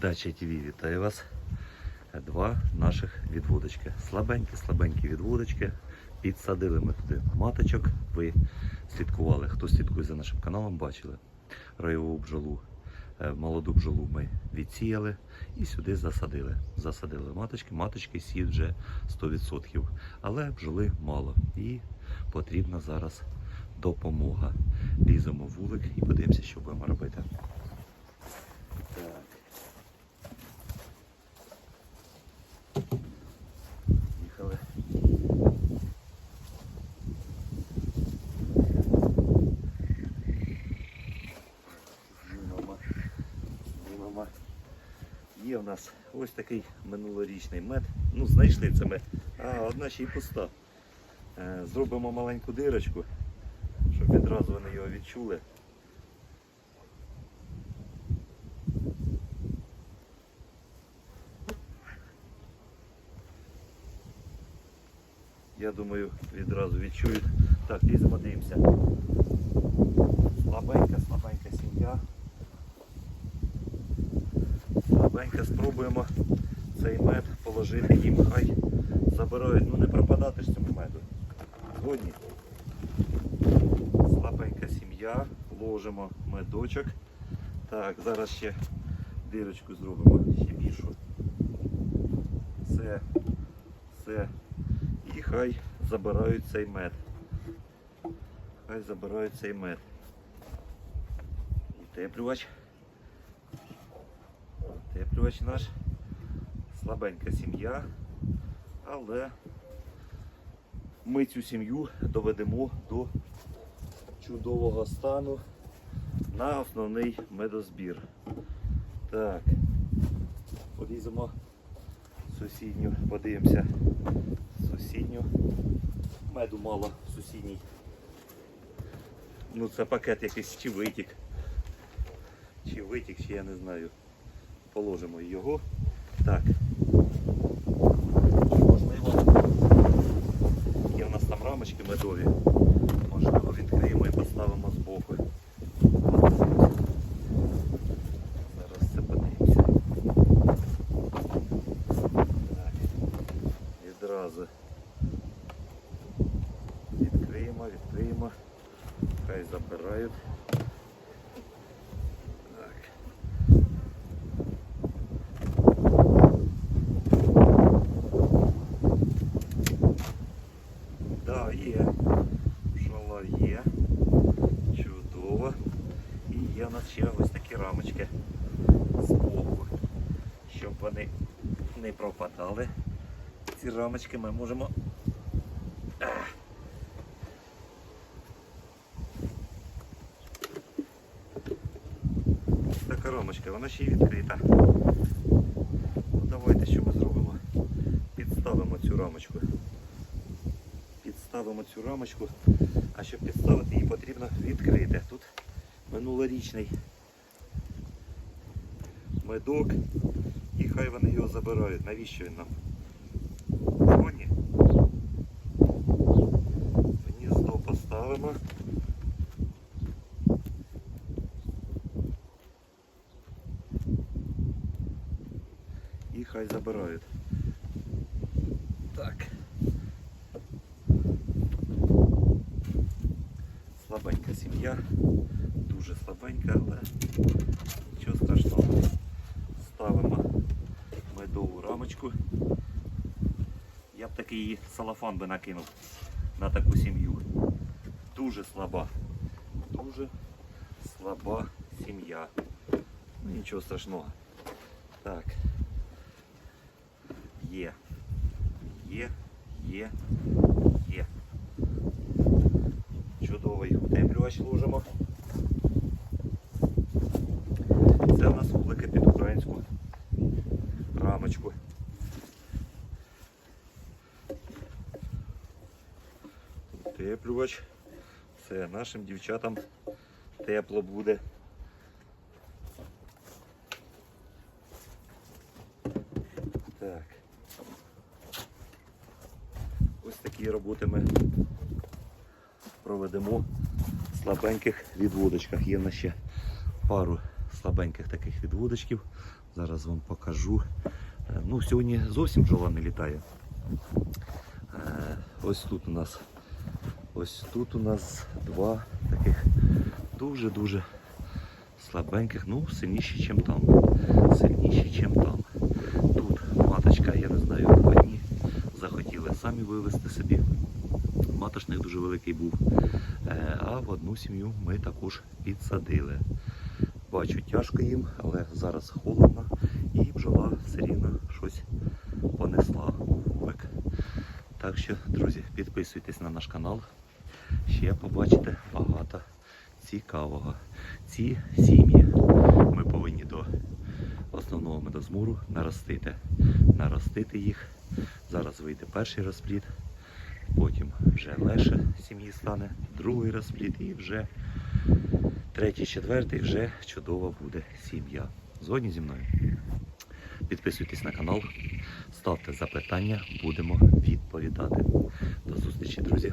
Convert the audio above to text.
Дача ТВ вітаю вас. Два наших відводочки. Слабенькі, слабенькі відводочки. Підсадили ми туди маточок. Ви слідкували. Хто слідкує за нашим каналом, бачили. Райову бджолу, е, молоду бджолу ми відсіяли і сюди засадили. Засадили маточки. Маточки сіють вже 100%. Але бджоли мало. І потрібна зараз допомога. Ліземо вулик і подивимося, що будемо робити. Так. Є в нас ось такий минулорічний мед. Ну, знайшли це ми. А, одна ще й пуста. Е, Зробимо маленьку дирочку, щоб відразу вони його відчули. Я думаю, відразу відчують. Так, ліземо, дивимося. Слабенька, слабенька сім'я. Слабенька спробуємо цей мед положити їм, хай забирають. Ну не пропадати ж цьому меду. Згодні. Слабенька сім'я, ложимо медочок. Так, зараз ще дирочку зробимо ще більшу. Все, все. І хай забирають цей мед. Хай забирають цей мед. Утеплювач. Утеплювач наш. Слабенька сім'я, але ми цю сім'ю доведемо до чудового стану на основний медозбір. Так, поліземо сусідню, подивимося сусідню. Меду мало сусідній. Ну це пакет якийсь чи витік. Чи витік, чи я не знаю. Положимо його. Так. Можливо. Є в нас там рамочки медові. Можливо відкриємо і поставимо збоку. Зараз це подивимося. Так. Відразу відкриємо, відкриємо. Хай забирають. Так. Да, є. Пшола є. Чудово. І є у нас ще ось такі рамочки з боку. Щоб вони не пропадали. Ці рамочки ми можемо. Така рамочка, вона ще й відкрита. Ну, давайте що ми зробимо? Підставимо цю рамочку підставимо цю рамочку, а щоб підставити її потрібно відкрити. Тут минулорічний медок і хай вони його забирають. Навіщо він нам? Згодні? Гніздо поставимо. І хай забирають. Так. Слабенька сім'я, дуже слабенька, але нічого страшного. Ставимо медову рамочку. Я б такий салафан би накинув на таку сім'ю. Дуже слаба. Дуже слаба сім'я. Ну, нічого страшного. Так. Є. Є, є, є. Чудовий утеплювач ложимо. Це у нас вулики під українську рамочку. Утеплювач. Все, нашим дівчатам тепло буде. Так. Ось такі роботи ми проведемо в слабеньких відводочках. Є в нас ще пару слабеньких таких відводочків. Зараз вам покажу. Е, Ну, сьогодні зовсім бджола не літає. Е, Ось тут у нас ось тут у нас два таких дуже-дуже слабеньких, ну, сильніші, ніж там. Сильніші, ніж там. Тут маточка, я не знаю, одні захотіли самі вивезти собі. Маточник дуже великий був. Е, А в одну сім'ю ми також підсадили. Бачу, тяжко їм, але зараз холодно і бджола все рівно щось понесла у вулик. Так що, друзі, підписуйтесь на наш канал. Ще побачите багато цікавого. Ці сім'ї ми повинні до основного медозмуру наростити. Наростити їх. Зараз вийде перший розплід, потім вже легше сім'ї стане, другий розплід і вже третій, четвертий вже чудова буде сім'я. Згодні зі мною. Підписуйтесь на канал, ставте запитання, будемо відповідати. До зустрічі, друзі!